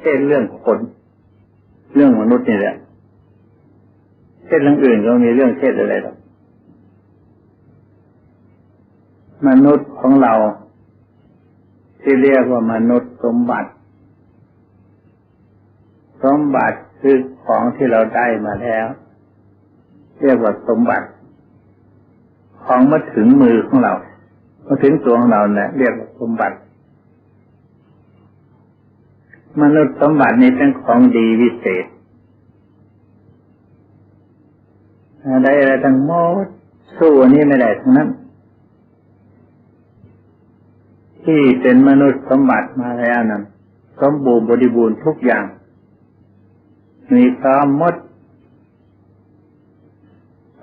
เทศเรื่องคน เรื่องมนุษย์นี่แหละเทศเรื่องอื่นก็มีเรื่องเทศอะไรหรอกมนุษย์ของเรา ที่เรียกว่ามนุษย์สมบัติ สมบัติคือของที่เราได้มาแล้ว เรียกว่าสมบัติ ของมาถึงมือของเรามาถึงตัวของเราเนี่ยเรียกว่าสมบัติ มนุษย์สมบัตินี้เป็นของดีวิเศษได้อะไรทั้งหมดสู้อันนี้ไม่ได้ทั้งนั้น ที่เป็นมนุษย์สมบัติมาแล้วนั้นสมบูรณ์บริบูรณ์ทุกอย่าง มีพร้อมมด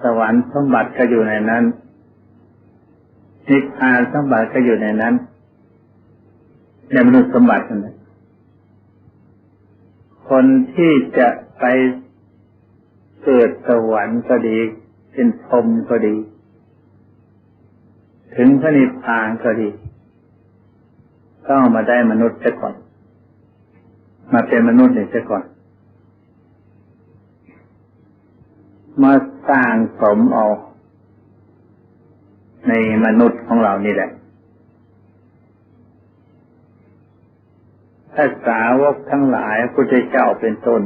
สวรรค์สมบัติก็อยู่ในนั้นนิพพานสมบัติก็อยู่ในนั้นในมนุษย์สมบัตินั่น คนที่จะไปเกิดสวรรค์ก็ดี เป็นพรหมก็ดี ถึงพระนิพพานก็ดี ต้องมาได้มนุษย์ซะก่อน มาเป็นมนุษย์เนี่ยซะก่อน มาสร้างสมเอาในมนุษย์ของเรานี่แหละ ถ้าสาวกทั้งหลายพุทธเจ้าเป็นต้น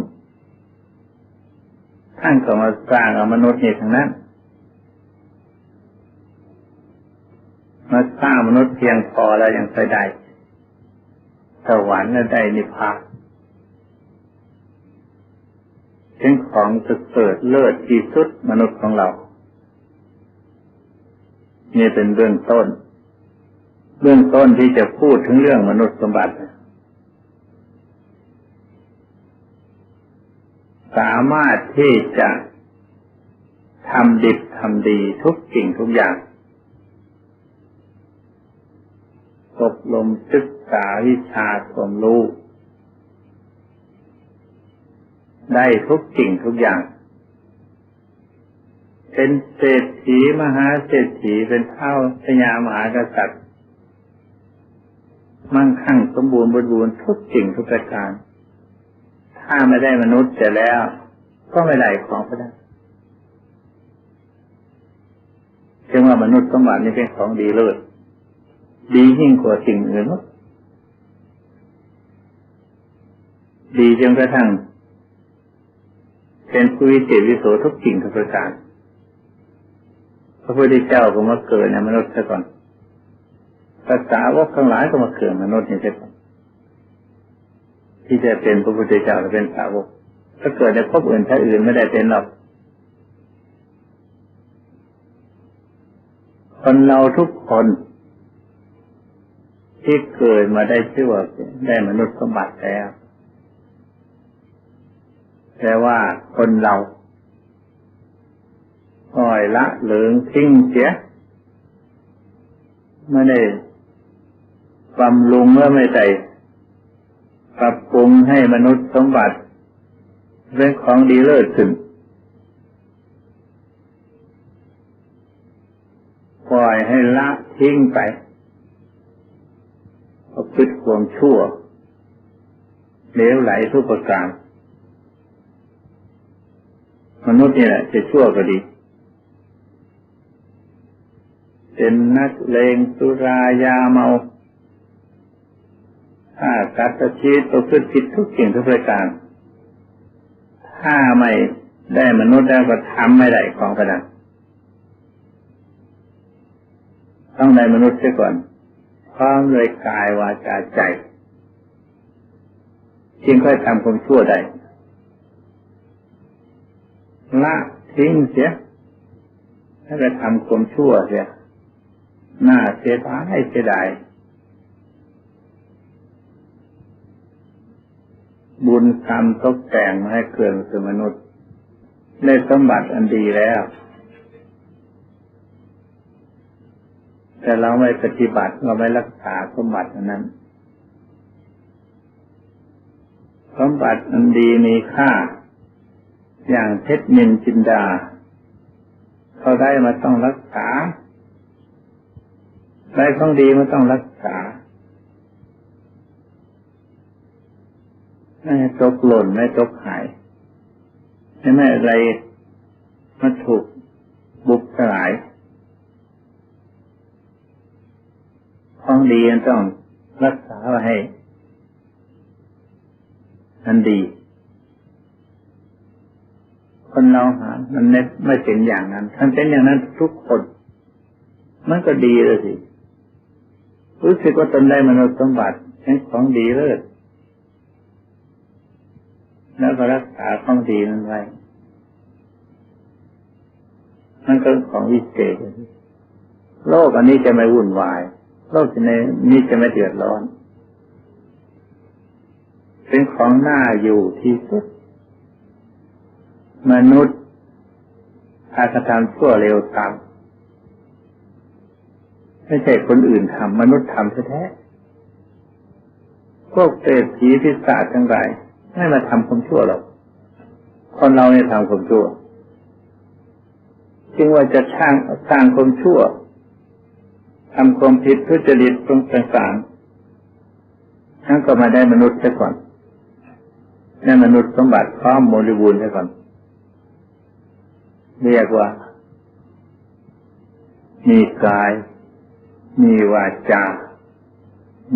ท่านก็มาสร้างเอามนุษย์นี่ทั้งนั้น มาสร้างมนุษย์เพียงพอแล้วยังไปได้สวรรค์และได้นิพพานเป็นของจะเกิดเลิศที่สุดมนุษย์ของเรา นี่เป็นเบื้องต้น เบื้องต้นที่จะพูดถึงเรื่องมนุษย์สมบัติ สามารถที่จะทำดิบทำดีทุกสิ่งทุกอย่างอบรมศึกษาวิชาความรู้ได้ทุกสิ่งทุกอย่าง เป็นเศรษฐีมหาเศรษฐีเป็นเท่าพญามหากษัตริย์ มั่งคั่งสมบูรณ์บริบูรณ์ทุกสิ่งทุกประการ ถ้าไม่ได้มนุษย์แต่แล้ว ก็ไม่ได้ของก็ได้เรียกว่ามนุษย์สมบัตินี่เป็นของดีเลิศดียิ่งกว่าสิ่งอื่นดีจนกระทั่งเป็นผู้วิเศษวิโสทุกสิ่งทุกประการพระพุทธเจ้าก็มาเกิดในมนุษย์ซะก่อนภาษาวกทั้งหลายก็มาเกิดมนุษย์นี่ซะก่อน ที่จะเป็นพระพุทธเจ้าหรือเป็นสาวกถ้าเกิดในภพอื่นถ้าอื่นไม่ได้เป็นหรอกคนเราทุกคนที่เกิดมาได้ชื่อว่าได้มนุษย์สมบัติแล้วแต่ว่าคนเราปล่อยละเหลืองทิ้งเสียไม่ได้บำรุงเมื่อไม่ได้ ปรับปรุงให้มนุษย์สมบัติเป็นของดีเลิศขึ้นปล่อยให้ละทิ้งไปประพฤติความชั่วเลวไหลทุกประการ มนุษย์นี่แหละจะชั่วก็ดี เป็นนักเลงสุรายาเมาถ้า กัดชีวิตประพฤติผิดทุกสิ่งทุกประการ ถ้าไม่ได้มนุษย์แล้วก็ทำไม่ได้ของกระดังต้องได้มนุษย์เสียก่อนพร้อมเลยกายวาจาใจจึงค่อยทำความชั่วได้ละทิ้งเสียถ้าจะทำความชั่วเสียหน้าเสียดายเสียดาย บุญกรรมตกแต่งมาให้เกิดเป็นมนุษย์ได้สมบัติอันดีแล้ว แต่เราไม่ปฏิบัติเราไม่รักษาสมบัตินั้น สมบัติอันดีมีค่า อย่างเพชรนินจินดา เขาได้มาต้องรักษาได้ของดีมาต้องรักษา ไม่ตกหล่นไม่ตกหายไม่อะไรมันถูกบุกสลายของดีต้องรักษาไว้ให้มันดี คนเราหา มันไม่ไม่เป็นอย่างนั้นถ้าเป็นอย่างนั้นทุกคน มันก็ดีเลยสิ รู้สึกว่าตนได้มนุษย์สมบัติเป็นของดีเลิศ แล้วก็รักษาของดีนั้นไว้ มันก็ของวิเศษ โลกอันนี้จะไม่วุ่นวาย โลกนี้จะไม่เดือดร้อน เป็นของน่าอยู่ที่สุด มนุษย์อาคทำชั่วเร็วตามไม่ใช่คนอื่นทำมนุษย์ทำแท้พวกเปรตผีพิศาจทั้งหลาย ไม่มาทำความชั่วหรอกคนเราเนี่ยทำความชั่ว จึงว่าจะช่างสร้างความชั่วทำความผิดทุจริตตรงต่างๆทั้งก็มาได้มนุษย์ซะก่อนได้มนุษย์สมบัติพร้อมบริบูรณ์ซะก่อน เรียกว่า มีกาย มีวาจา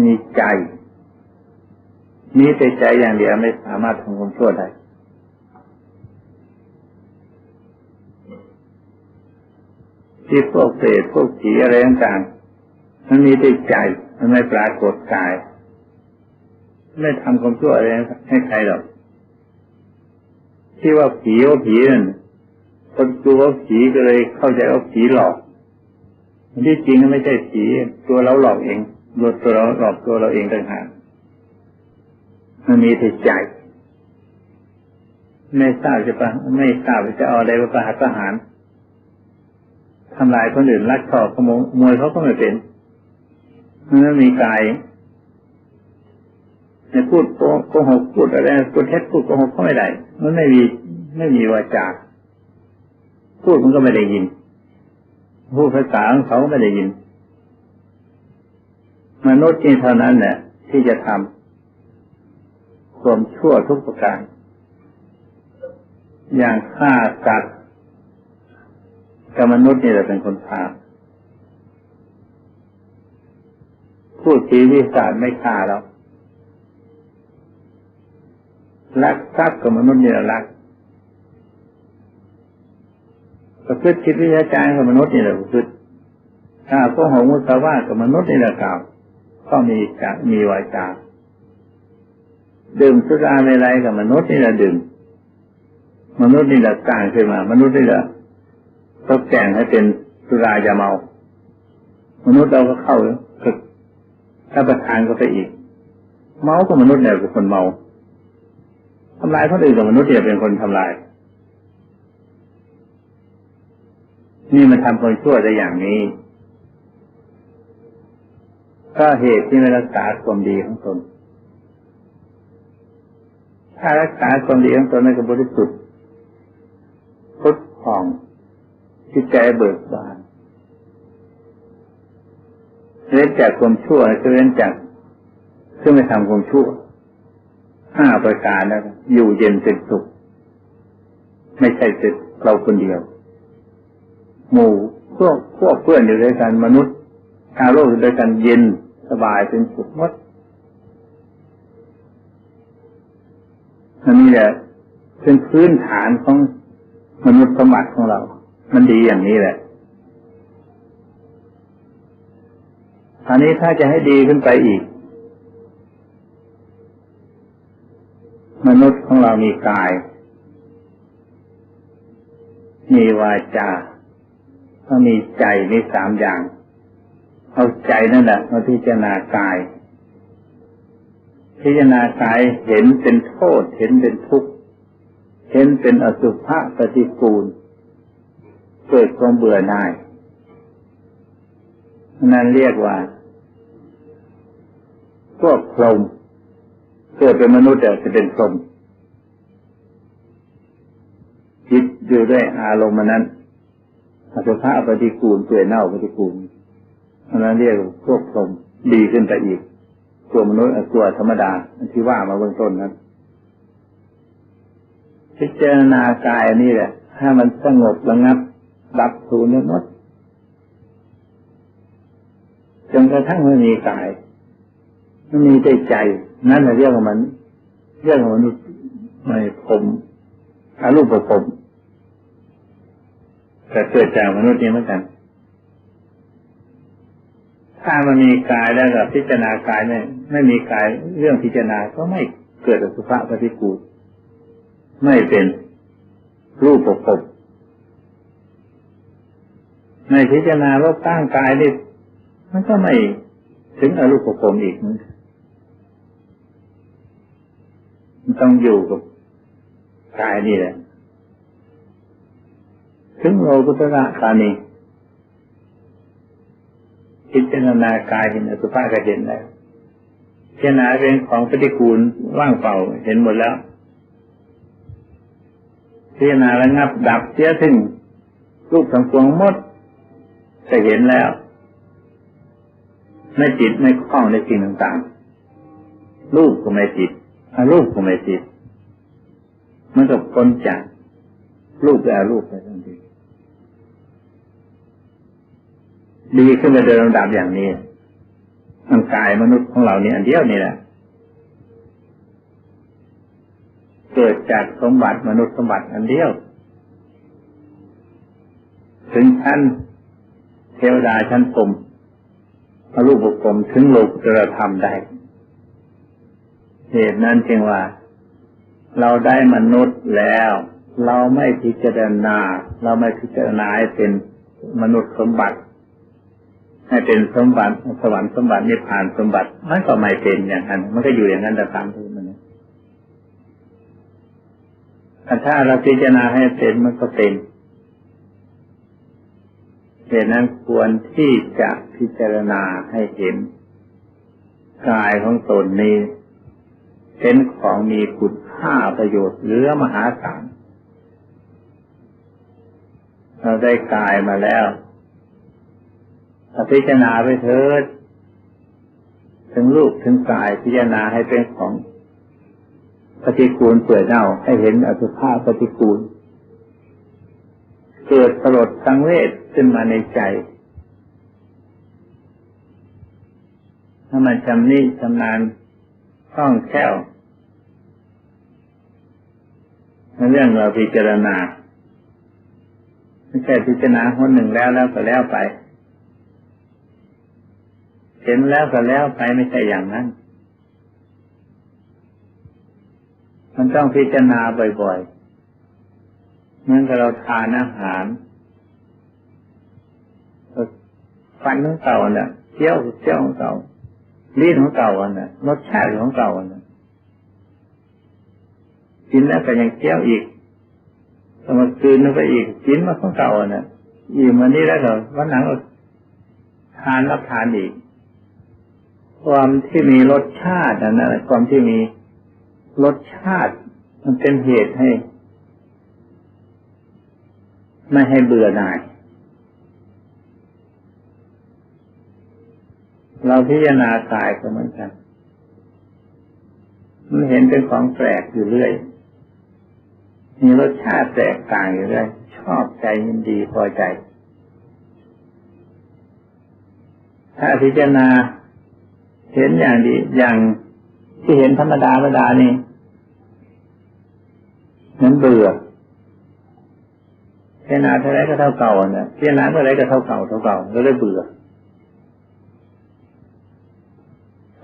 มีใจ มีแต่ใจอย่างเดียวไม่สามารถทำความชั่วได้ที่พวกเศษพวกผีอะไรต่างมันมีแต่ใจมันไม่ปรากฏกาย ไม่ทำความชั่วอะไรให้ใครหรอกที่ว่าผีว่าผีนั่นคนกลัวผีก็เลยเข้าใจว่าผีหลอกที่จริงไม่ใช่ผีตัวเราหลอกเองตัวเราหลอกตัวเราเองต่างหาก มันมีแต่ใจ ไม่ทราบจะปะไม่ทราบจะเอาอะไรมาประหารประหารทำลายคนอื่นลักทอกขโมยเขาก็ไม่เป็นมันมีกายในพูดโกหกพูดอะไรพูดเท็จพูดโกหกก็ไม่ได้มันไม่มีไม่มีวาจาพูดมันก็ไม่ได้ยินพูดภาษาของเขาไม่ได้ยิน มนุษย์เท่านั้นแหละที่จะทำ ความชั่วทุกประการ อย่างฆ่าสัตว์กับมนุษย์นี่แหละเป็นคนทำผู้ชีวิสารไม่ฆ่าเราลักทรัพย์กับมนุษย์นี่แหละลักประพฤติคิดวิจารณ์กับมนุษย์นี่แหละประพฤติถ้าก็หงมุสาวากับมนุษย์นี่แหละกล่าวก็มีจะมีวาจา ดื่มสุราในไรกับมนุษย์นี่แหละดื่มมนุษย์นี่แหละสร้างขึ้นมา มนุษย์นี่แหละตกแต่งให้เป็นสุรายาเมา มนุษย์เราก็เข้าฝึกถ้าประทานก็ไปอีก เมากับมนุษย์เนี่ยเป็นคนเมาทำลายคนอื่นกับมนุษย์เนี่ยเป็นคนทำลาย นี่มันทำคนชั่วได้อย่างนี้ ก็เหตุที่ไม่รักษาความดีของตน ถ้ารักษาความดีของตนในกบริสุทธิ์พุทธองจิตใจเบิกบานเว้นจากความชั่วจะเว้นจากซึ่งไม่ทำความชั่วห้าประการแล้วอยู่เย็นเป็นสุข ไม่ใช่เป็นเราคนเดียว หมู่พวกพวกเพื่อนอยู่ด้วยกันมนุษย์ชาวโลกอยู่ด้วยกันเย็นสบายเป็นสุขหมด อันนี้แหละเป็นพื้นฐานของมนุษย์สมบัติของเรา มันดีอย่างนี้แหละอันนี้ถ้าจะให้ดีขึ้นไปอีก มนุษย์ของเรามีกาย มีวาจาก็มีใจมีสามอย่าง เอาใจนั่นแหละมาพิจารณากาย พิจารณากายเห็นเป็นโทษ เห็นเป็นทุกข์ เห็นเป็นอสุภะปฏิกูล เกิดความเบื่อหน่ายนั่นเรียกว่า พวกพรหมเกิดเป็นมนุษย์แต่จะเป็นพรหมคิดอยู่ด้วยอารมณ์นั้นอสุภะปฏิกูลเปื่อยเน่าปฏิกูลอันนั้นเรียกพวกพรหมดีขึ้นไปอีก ตัวมนุษย์ตัวธรรมดาที่ว่ามาเบื้องต้นนั้นพิจารณากายนี่แหละถ้มันสงบระงับดับสูญหมดจนกระทั่งไม่มีกายไม่มีใจใจ นั่นแหละเรียกว่ามันเรียกว่ามันไม่ผมอารูปผมแต่เกิดจากมนุษย์นี้เหมือนกัน ถ้ามันมีกายแล้วกับพิจารณากายไม่ไม่มีกายเรื่องพิจารณาก็ไม่เกิดสุภาพปฏิกูลไม่เป็นรูปประพบในพิจารณาว่าตั้งกายนี่มันก็ไม่ถึงอรูปภพอีกมันต้องอยู่กับกายนี่แหละถึงโลกุตระตานี พิจารณากายเห็นอสุภะก็เห็นแล้วพิจารณาเป็นของปฏิกูลว่างเปล่าเห็นหมดแล้วพิจารณาระงับดับเสียถึงรูปทั้งปวงหมดจะเห็นแล้วไม่จิตไม่คล้องในสิ่งต่างๆ รูปก็ไม่จิตอารูปก็ไม่จิตมันก็พ้นจากรูปและรูปไปทันที ดีขึ้นไปโดยลำดับอย่างนี้มันกายมนุษย์ของเราเนี่ยอันเดียวนี่แหละเกิดจากสมบัติมนุษย์สมบัติอันเดียว ถึงชั้นเทวดาชั้นพรมอรูปบุคคลถึงโลกุตรธรรมได้ เหตุนั้นจึงว่า เราได้มนุษย์แล้ว เราไม่พิจารณา เราไม่พิจารณาให้เป็นมนุษย์สมบัติ ให้เป็นสมบัติสวรรค์สมบัตินิพพานสมบัติมันก็ไม่เป็นอย่างนั้น มันก็อยู่อย่างนั้นแต่ตามที่มันถ้าเราพิจารณาให้เป็นมันก็เป็นเหตุนั้นควรที่จะพิจารณาให้เห็นกายของตนนี้เป็นของมีคุณค่าประโยชน์เหลือมหาศาลเราได้กายมาแล้ว พิจารณาไปเถิด ถึงรูปถึงกายพิจารณาให้เป็นของปฏิกูลเปื่อยเน่าให้เห็นอสุภะปฏิกูล เกิดสลดสังเวชขึ้นมาในใจ ถ้ามันจำนี้ชำนาญคล่องแคล่วในเรื่องเราพิจารณาไม่ใช่พิจารณาคนหนึ่งแล้วแล้วก็แล้วไป เห็นแล้วก็แล้วไปไม่ใช่อย่างนั้น มันต้องพิจารณาบ่อยๆเหมือนกับเราทานอาหารฟันของเก่าเนี่ยเที่ยวเที่ยวของเก่าลิ้นของเก่าอันน่ะรสชาติของเก่าอันน่ะกินแล้วก็ยังเที่ยวอีกสมาคืนนึงไปอีกกินมาของเก่าอันน่ะอิ่มวันนี้แล้วก็วันหลังทานรับทานอีก ความที่มีรสชาตินั่นแหละความที่มีรสชาติ มันเป็นเหตุให้ ไม่ให้เบื่อหน่าย เราพิจารณากายก็เหมือนกัน มันเห็นเป็นของแปลกอยู่เรื่อย มีรสชาติแตกต่างอยู่เรื่อย ชอบใจยินดีพอใจ ถ้าพิจารณา เห็นอย่างดีอย่างที่เห็นธรรมดาธรรมดานี่นั้นเบื่อพิจารณาเท่าไรก็เท่าเก่าเนี่ยพิจารณาเท่าไรก็เท่าเก่าเท่าเก่าก็เลยเบื่อ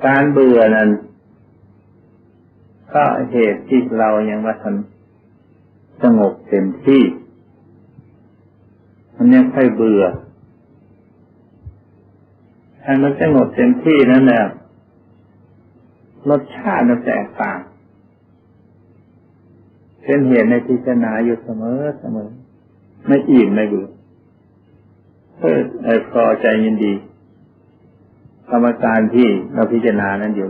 การเบื่อนั้นก็เหตุที่เรายังว่าทันสงบเต็มที่มันยังค่อยเบื่อถ้ามันสงบเต็มที่นั่นแหละ รสชาติมันแตกต่าง เป็นเหตุในพิจารณาอยู่เสมอเสมอ ไม่อิ่มไม่เบื่อเพื่อพอใจยินดีกรรมการที่เราพิจารณานั้นอยู่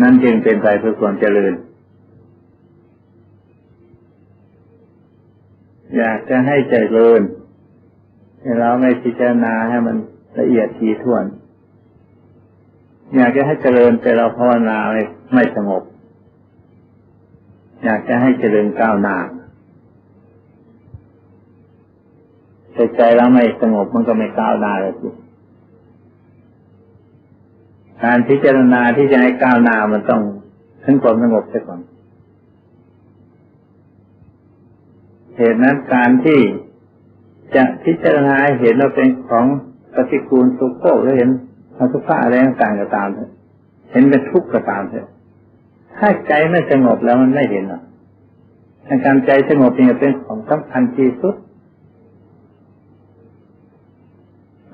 นั่นจึงเป็นไปเพื่อความเจริญ อยากจะให้เจริญแต่เราไม่พิจารณาให้มันละเอียดทีท่วน อยากจะให้เจริญแต่เราภาวนาไม่ไม่สงบ อยากจะให้เจริญก้าวหน้าแต่ใจเราไม่สงบมันก็ไม่ก้าวหน้าเลยสิการพิจารณาที่จะให้ก้าวหน้ามันต้องถึงความสงบเสียก่อนเหตุนั้นการที่จะพิจารณาเห็นเราเป็นของปฏิกูลสุโขหรือเห็น อสุภะอะไรต่างๆก็ตามเถอะเห็นเป็นทุกข์ก็ตามเถอะถ้าใจไม่สงบแล้วมันไม่เห็นหรอกการใจสงบเนี่ยเป็นของสำคัญที่สุด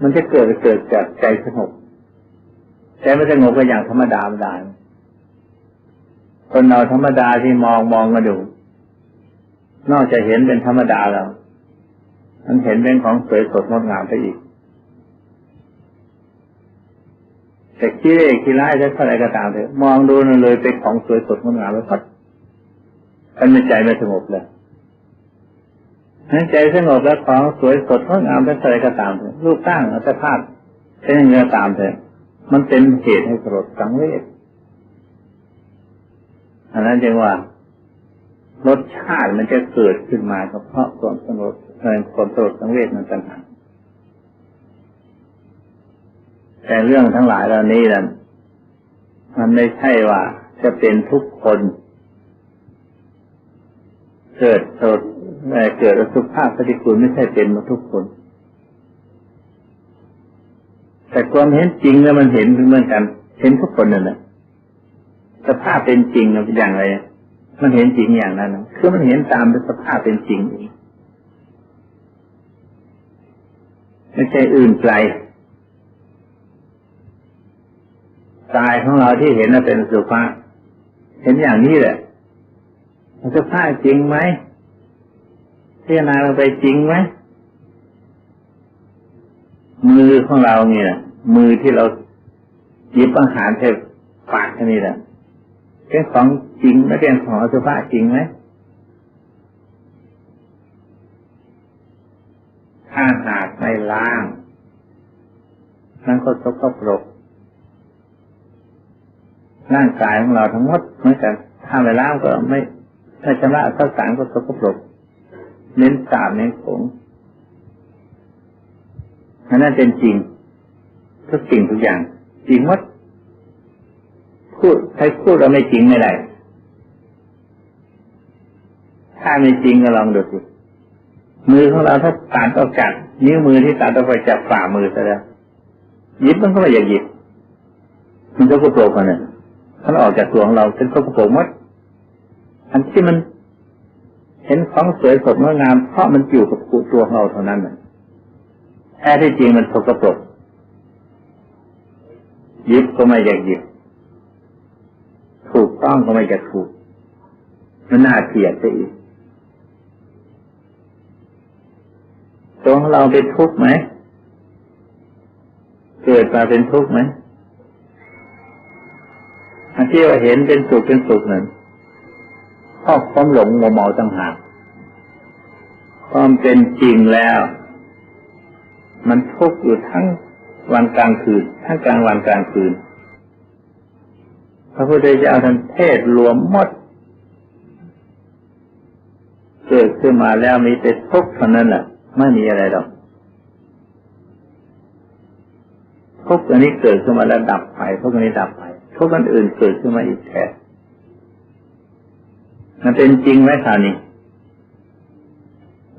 มันจะเกิดเกิดจากใจสงบใจไม่สงบก็อย่างธรรมดาไม่ได้คนเราธรรมดาที่มองมองมาดู นอกจากเห็นเป็นธรรมดาแล้ว มันเห็นเป็นของสวยสดงดงามไปอีก แต่ขี้เล่ขี้ร้ายจะเท่าไรก็ตามเถอะมองดูนั่นเลยเป็นของสวยสดงดงามไปพัดมันไม่ใจไม่สงบเลยนั้นใจสงบแล้วของสวยสดงดงามเป็นอะไรก็ตามเถอะรูปตั้งอัตภาพเป็นยังไงก็ตามเถอะมันเป็นเหตุให้สลดสังเวชอันนั้นจึงว่ารสชาติมันจะเกิดขึ้นมาก็เพราะความสงบความสลดสังเวชมันต่างหาก แต่เรื่องทั้งหลายเหล่านี้นั้นมันไม่ใช่ว่าจะเป็นทุกคน เกิดสดเกิดสุภาพปฏิกูลไม่ใช่เป็นมาทุกคน แต่ความเห็นจริงแล้วมันเห็นเหมือนกัน เห็นทุกคนนั่นแหละสภาพเป็นจริงมันเป็นอย่างไร มันเห็นจริงอย่างนั้นคือมันเห็นตามสภาพเป็นจริงเองไม่ใช่อื่นไกล กายของเราที่เห็นน่ะเป็นสุภาพเห็นอย่างนี้แหละมันจะพาจริงไหมพิจารณาเราไปจริงไหมมือของเราเนี่ย มือที่เราหยิบอาหารเทปากแค่นี้แหละเป็นของจริงไม่เป็นของอสุภะจริงไหมถ้าหากไม่ล้าง นั่นก็สกปรก ร่างกายของเราทั้งหมดเหมือนกันถ้าไม่ล้างก็ไม่ถ้าชำระข้าวสารก็สกปรกเน้นสามเน้นผงอันนั้นเป็นจริงทุกสิ่งทุกอย่าง จริงวัดพูดใครพูดเราไม่จริงไม่ได้ถ้าไม่จริงก็ลองดูสิมือของเราถ้าตัดออกจากนิ้วมือที่ตัดออกไปจากฝ่ามือซะแล้วหยิบมันก็ไม่อยากหยิบมันก็กระโปรงกันเนี่ย ถ้าออกจากตัวของเราเป็นก็กระโปรงมดอันที่มันเห็นของสวยสดงดงามเพราะมันอยู่กับตัวของเราเท่านั้นแท้ที่จริงมันสกปรกยิบก็ไม่อยากยิบถูกต้องก็ไม่อยากถูก มันน่าเกลียดไปอีกตัวของเราเป็นทุกข์ไหม เกิดมาเป็นทุกข์ไหม อันที่ว่าเห็นเป็นสุขเป็นสุขนั้นข้อความหลงมัวเมาต่างหากความเป็นจริงแล้ว มันทุกข์อยู่ทั้งวันกลางคืน ทั้งกลางวันกลางคืน พระพุทธเจ้าท่านเทศรวมหมดเกิดขึ้นมาแล้วมีแต่ทุกข์เท่านั้นแหละไม่มีอะไรหรอกทุกข์อันนี้เกิดขึ้นมาแล้วดับไปทุกข์อันนี้ดับไป ทุกข์อันอื่นเกิดขึ้นมาอีกแทนมันเป็นจริงไหมท่านี้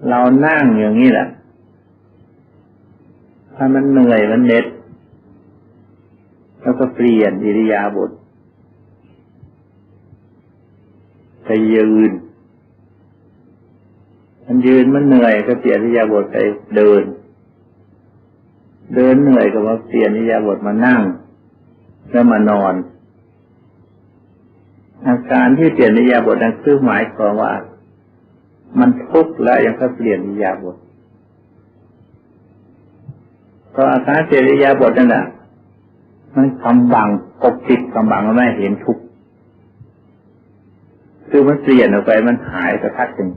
เรานั่งอย่างนี้แหละถ้ามันเหนื่อยมันเน็ดแล้วก็เปลี่ยนอิริยาบถไปยืน มันยืนมันเหนื่อยก็เปลี่ยนอิริยาบถไปเดิน เดินเหนื่อยก็มาเปลี่ยนอิริยาบถมานั่ง แล้วมานอน อาการที่เปลี่ยนอิยาบถนั้นคือหมายความว่า มันทุกข์แล้วยังก็เปลี่ยนอิยาบถพราะอาการเจริยาบทนั่นแหละมันกำบังปกปิดกำบังไม่เห็นทุกข์คือมันเปลี่ยนออกไปมันหายสักพักหนึ่ง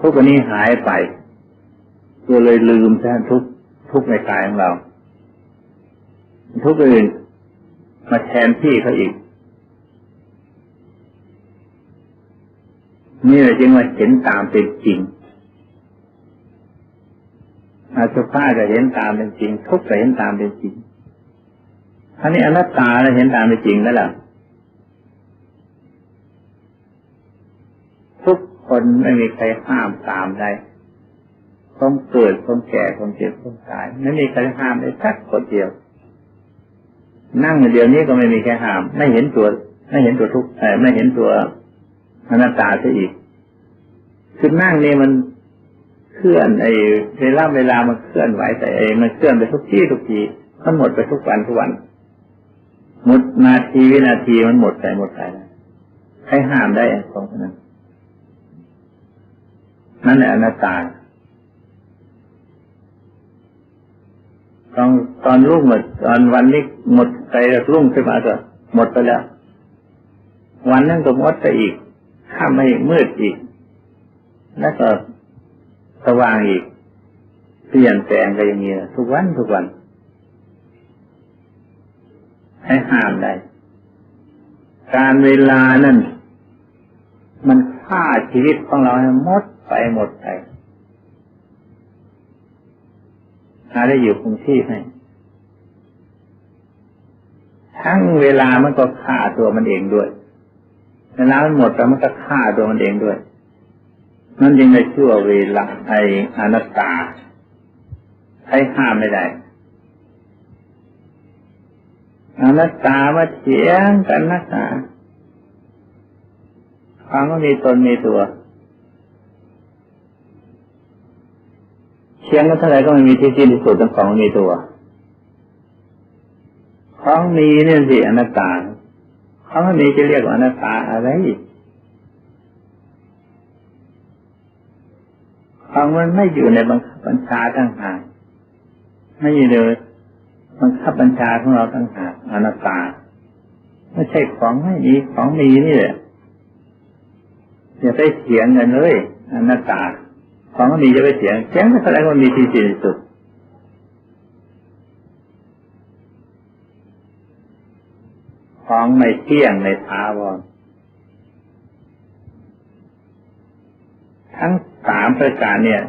ทุกข์อันนี้หายไปก็เลยลืมแทนทุกทุกในกายของเรา ทุกอื่นมาแทนที่เขาอีก นี่แหละจึงว่าเห็นตามเป็นจริงอาสุภาจะเห็นตามเป็นจริง ทุกข์ก็เห็นตามเป็นจริงอันนี้อนัตตาเราเห็นตามเป็นจริงแล้วล่ะทุกคนไม่มีใครห้ามตามได้ต้องเกิดต้องแก่ต้องเจ็บต้องตายไม่มีใครห้ามได้สักคนเดียว นั่งเดียวนี้ก็ไม่มีใครห้าม ไม่เห็นตัว ไม่เห็นตัวทุกข์ไม่เห็นตัวอนัตตาซะอีกคือนั่งนี่มันเคลื่อนไอ้เวลาเวลามันเคลื่อนไหวแต่ไอ้มันเคลื่อนไปทุกที่ทุกทีมันหมดไปทุกวันทุกวันหมดนาทีวินาทีมันหมดไปหมดไปใครห้ามได้สองคนนั้นนั่นแหละอนัตตา ตอนตอนรุ่งหมดตอนวันนี้หมดไปรุ่งขึ้นมาก็หมดไปแล้ว วันนั้นก็หมดไปอีกข้ามไม่มืดอีก แล้วก็สว่างอีกเปลี่ยนแปลงไปอย่างนี้ทุกวันทุกวัน ให้ห้ามได้ การเวลานั่นมันฆ่าชีวิตของเราให้หมดไปหมดไป หาได้อยู่คงที่ให้ ทั้งเวลามันก็ฆ่าตัวมันเองด้วยเวลามันหมดแล้วมันก็ฆ่าตัวมันเองด้วย นั่นยังไงชื่อว่าเวลาไออนัตตาใช้ห้ามไม่ได้อนัตตามาเถียงกันนักหนาความก็มีตนมีตัว เชียงกันเท่าไหร่ก็ไม่มีที่สิ้นที่สุดทั้งสองมีตัว ของมีเนี่ยสิอนัตตาของมีจะเรียกว่าอนัตตาอะไรของมันไม่อยู่ในบังคับบัญชาทั้งหากไม่อยู่เลยบังคับบัญชาของเราทั้งหากอนัตตาไม่ใช่ของไม่มีของมีนี่แหละอย่าไปเถียงกันเลยอนัตตา ของมีจะไปเสียงเสียงแสดงว่ามีที่สิ้นสุดของไม่เที่ยงในท้าวรทั้งสามประการเนี่ย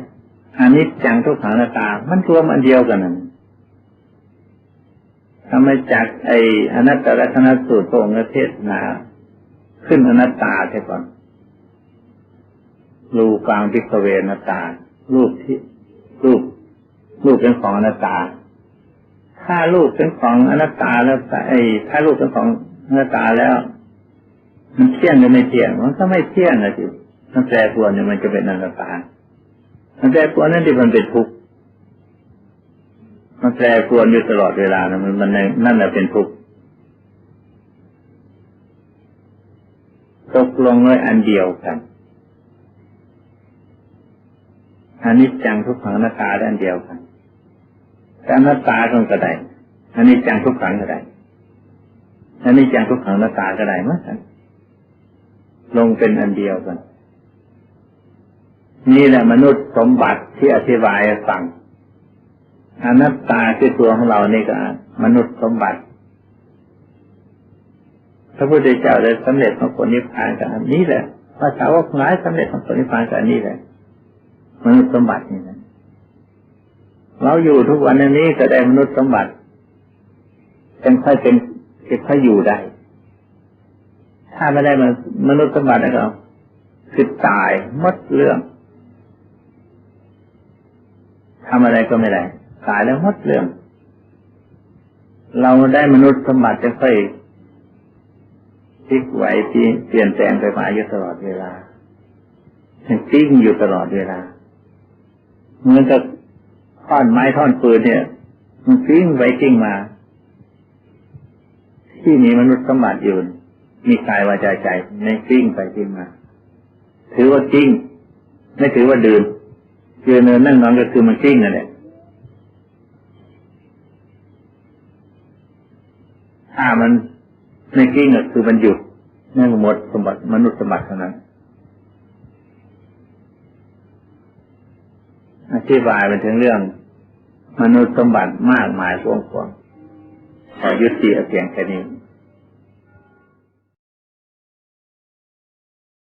อนิจจังทุกขังนาตา มันรวมอันเดียวกันนั่นทำไมจากไออนัตตลักษณสูตรตรงเทศนา ขึ้นอนัตตาใช่ก่อน รูปางพิกเวนตา รูปที่ รูป รูปเป็นของอนัตตา ถ้ารูปเป็นของอนัตตาแล้วไอ้ถ้ารูปเป็นของอนัตตาแล้ว มันเที่ยงหรือไม่เที่ยง มันก็ไม่เที่ยงนะจิมันแปรปรวนเนี่ยมันจะเป็นอนัตตา มันแปรปรวนนั่นที่มันเป็นทุกข์มันแปรปรวนอยู่ตลอดเวลานะมันมันนั่นแหละเป็นทุกข์ตกลงไว้อันเดียวกัน อนนี้จังทุกขังนัตตาด้านเดียวกันแต่นัตตาตรงกระไดอันนี้จังทุกขังกระไดอันนี้จังทุกขังนัตตากระไดมั้งลงเป็นอันเดียวกัน นี่แหละมนุษย์สมบัติที่อธิบายฟังอนัตตาที่ตัวของเรานี่ก็มนุษย์สมบัติ พระพุทธเจ้าได้สำเร็จของผลนิพพานกันนี้แหละภาษาวกหลายสำเร็จของผลนิพพานกันนี้แหละ มนุษย์สมบัตินี่นะเราอยู่ทุกวันนี้แสดงมนุษย์สมบัติเป็นค่อยเป็นเป็นค่อยอยู่ได้ ถ้าไม่ได้มมนุษย์สมบัติแล้วคือตายมดเรื่องทำอะไรก็ไม่ได้ตายแล้วมดเรื่อง เราได้มนุษย์สมบัติจะค่อยพลิกไหวเปลี่ยนแปลงไปมาอยู่ตลอดเวลาติ้งอยู่ตลอดเวลา เหมือนกับท่อนไม้ท่อนปืนเนี่ย มันกิ้งไปกิ้งมา ที่มีมนุษย์สมบัติอยู่มีกายวาจาใจในกิ้งไปกิ้งมา ถือว่ากิ้งไม่ถือว่าดื่มยืนเนินนั่งนอนก็คือมันกิ้งนั่นแหละถ้ามันไม่กิ้งก็คือมันหยุดนั่นหมดสมบัติมนุษย์สมบัติเท่านั้น อธิบายไปถึงเรื่อง มนุษย์สมบัติมากมายพวงพวงขอยุติเพียงแค่นี้